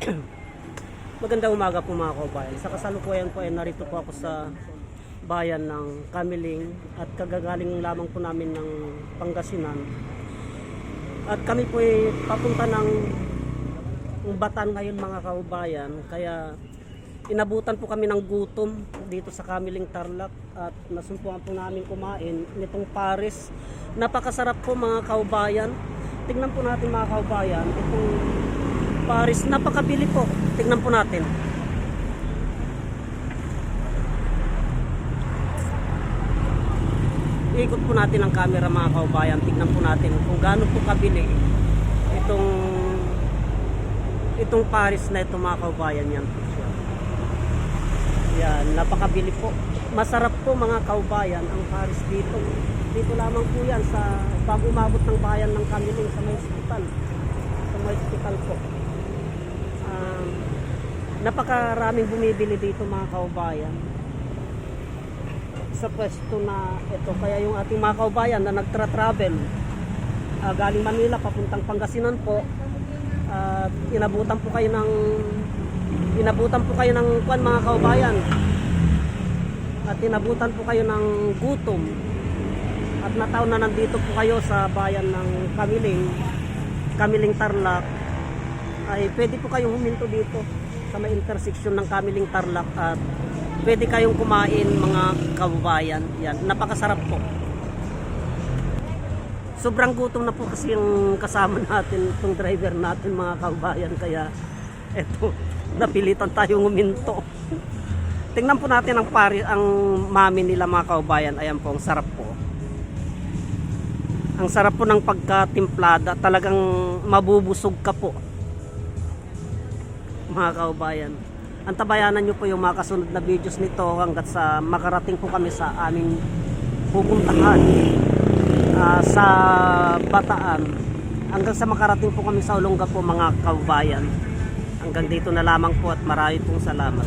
Magandang umaga po mga kabayan. Sa kasalukuyan po ay narito po ako sa bayan ng Kamiling at kagagaling lamang po namin ng Pangasinan. At kami po ay papunta ng Batan ngayon mga kabayan. Kaya inabutan po kami ng gutom dito sa Kamiling Tarlac at nasumpungan po namin kumain nitong Paris. Napakasarap po mga kaubayan. Tingnan po natin mga kaubayan itong Paris. Napakabili po. Tingnan po natin. Ikot po natin ang camera mga kaubayan. Tingnan po natin kung gaano po kabili itong itong Paris na ito mga kaubayan yan po siya. Yan, napakabili po. Masarap po mga kaubayan ang Paris dito. Dito lamang po yan sa bago umabot ng bayan ng Kamiling sa may hospital. Sa may hospital po. Napakaraming bumibili dito mga kaubayan. Sa pwesto na ito. Kaya yung ating mga kaubayan na nagtra-travel ah, galing Manila papuntang Pangasinan po at inabutan po kayo ng inabutan po kayo ng kwan mga kaubayan. At inabutan po kayo ng gutom. At nataon na nandito po kayo sa bayan ng Kamiling Kamiling Tarlac ay pwede po kayong huminto dito sa may intersection ng Kamiling Tarlac at pwede kayong kumain mga kababayan. Yan napakasarap po. Sobrang gutom na po kasi yung kasama natin itong driver natin mga kababayan. Kaya eto napilitan tayong uminto tingnan po natin ang pari ang mami nila mga kababayan. Ayan po ang sarap po. Ang sarap po ng pagkatimplada. Talagang mabubusog ka po mga kababayan antabayanan nyo po yung mga kasunod na videos nito hanggat sa makarating po kami sa aming pupuntahan ah, sa Bataan. Hanggang sa makarating po kami sa Olonga po mga kababayan hanggang dito na lamang po at marami pong salamat